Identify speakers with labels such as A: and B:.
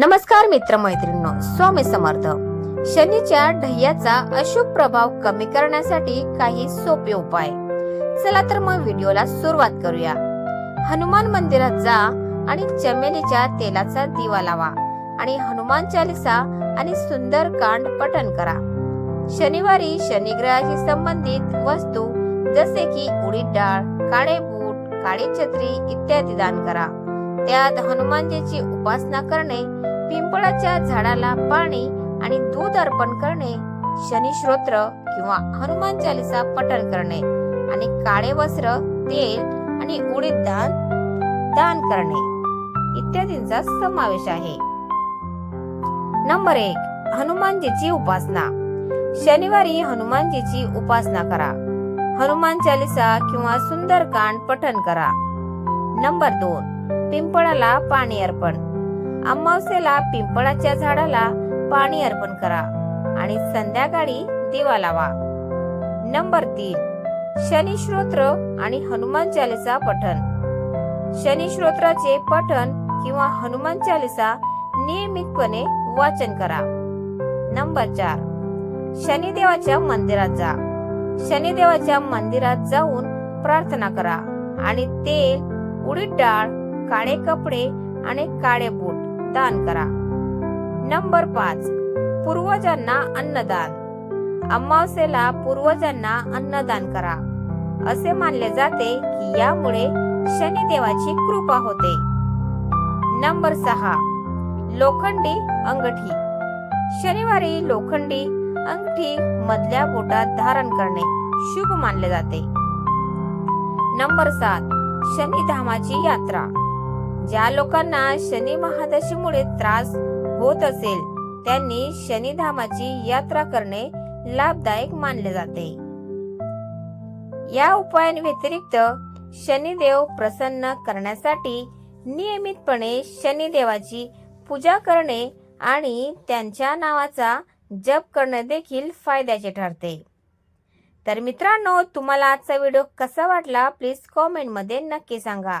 A: नमस्कार मित्रमैत्रिणींनो स्वामी समर्थ. शनीच्या ढय्याचा अशुभ प्रभाव कमी करण्यासाठी काही सोपे उपाय. चला तर मग व्हिडिओला सुरुवात करूया. हनुमान मंदिरात जा आणि चमेलीच्या तेलाचा दिवा लावा आणि हनुमान चालिसा आणि सुंदर कांड पठण करा. शनिवारी शनिग्रहाशी संबंधित वस्तू जसे की उडीद डाळ काळे बूट काळी छत्री इत्यादी दान करा. त्यात हनुमानजीची उपासना करणे पिंपळाच्या झाडाला पाणी आणि दूध अर्पण करणे शनी श्रोत्र किंवा हनुमान चालिसा पठण करणे आणि काळे वस्त्र तेल आणि उडीद दान दान करणे इत्यादींचा समावेश आहे. नंबर एक हनुमानजीची उपासना. शनिवारी हनुमानजीची उपासना करा. हनुमान चालिसा किंवा सुंदरकांड पठण करा. नंबर दोन पिंपळाला पाणी अर्पण. अमावस्येला पिंपळाच्या झाडाला पाणी अर्पण करा आणि संध्याकाळी दिवा लावा. नंबर तीन शनी श्रोत्र आणि हनुमान चालिसा पठण. शनी श्रोत्राचे पठण किंवा हनुमान चालिसा नियमितपणे वाचन करा. नंबर चार शनिदेवाच्या मंदिरात जा. शनिदेवाच्या मंदिरात जाऊन प्रार्थना करा आणि तेल उडीद डाळ काळे कपडे आणि काळे बूट दान करा. नंबर पाच पूर्वजांना अन्नदान. अमावस्येला पूर्वजांना अन्नदान करा. असे मानले जाते की यामुळे शनिदेवाची कृपा होते. नंबर सहा लोखंडी अंगठी. शनिवारी लोखंडी अंगठी मधल्या बोटात धारण करणे शुभ मानले जाते. नंबर सात शनिधामाची यात्रा. ज्या लोकांना शनी महादशीमुळे त्रास होत असेल त्यांनी शनिधामाची यात्रा करणे लाभदायक मानले जाते. या उपायांव्यतिरिक्त शनिदेव प्रसन्न करण्यासाठी नियमितपणे शनिदेवाची पूजा करणे आणि त्यांच्या नावाचा जप करणे देखील फायद्याचे ठरते. तर मित्रांनो तुम्हाला आजचा व्हिडिओ कसा वाटला? प्लीज कॉमेंटमध्ये नक्की सांगा.